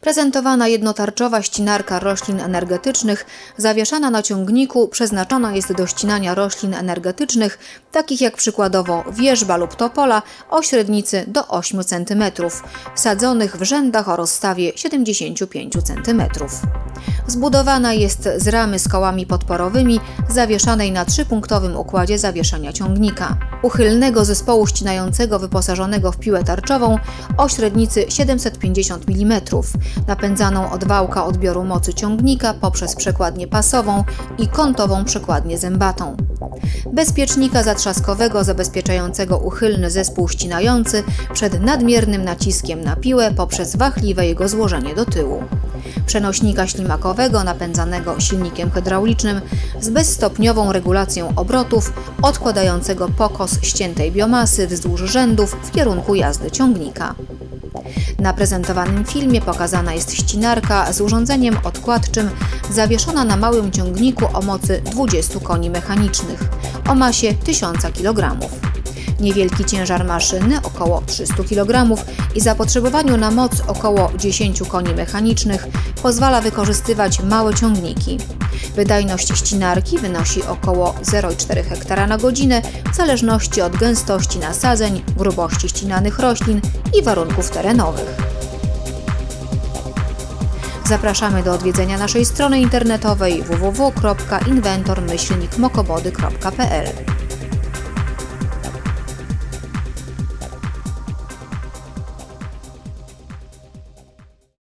Prezentowana jednotarczowa ścinarka roślin energetycznych zawieszana na ciągniku przeznaczona jest do ścinania roślin energetycznych, takich jak przykładowo wierzba lub topola o średnicy do 8 cm, sadzonych w rzędach o rozstawie 75 cm. Zbudowana jest z ramy z kołami podporowymi zawieszanej na trzypunktowym układzie zawieszania ciągnika. Uchylnego zespołu ścinającego wyposażonego w piłę tarczową o średnicy 750 mm, napędzaną od wałka odbioru mocy ciągnika poprzez przekładnię pasową i kątową przekładnię zębatą. Bezpiecznika zatrzaskowego zabezpieczającego uchylny zespół ścinający przed nadmiernym naciskiem na piłę poprzez wahliwe jego złożenie do tyłu przenośnika ślimakowego napędzanego silnikiem hydraulicznym z bezstopniową regulacją obrotów odkładającego pokos ściętej biomasy wzdłuż rzędów w kierunku jazdy ciągnika. Na prezentowanym filmie pokazana jest ścinarka z urządzeniem odkładczym zawieszona na małym ciągniku o mocy 20 koni mechanicznych o masie 1000 kg. Niewielki ciężar maszyny, około 300 kg i zapotrzebowaniu na moc około 10 koni mechanicznych pozwala wykorzystywać małe ciągniki. Wydajność ścinarki wynosi około 0,4 hektara na godzinę w zależności od gęstości nasadzeń, grubości ścinanych roślin i warunków terenowych. Zapraszamy do odwiedzenia naszej strony internetowej www.inventor-mokobody.pl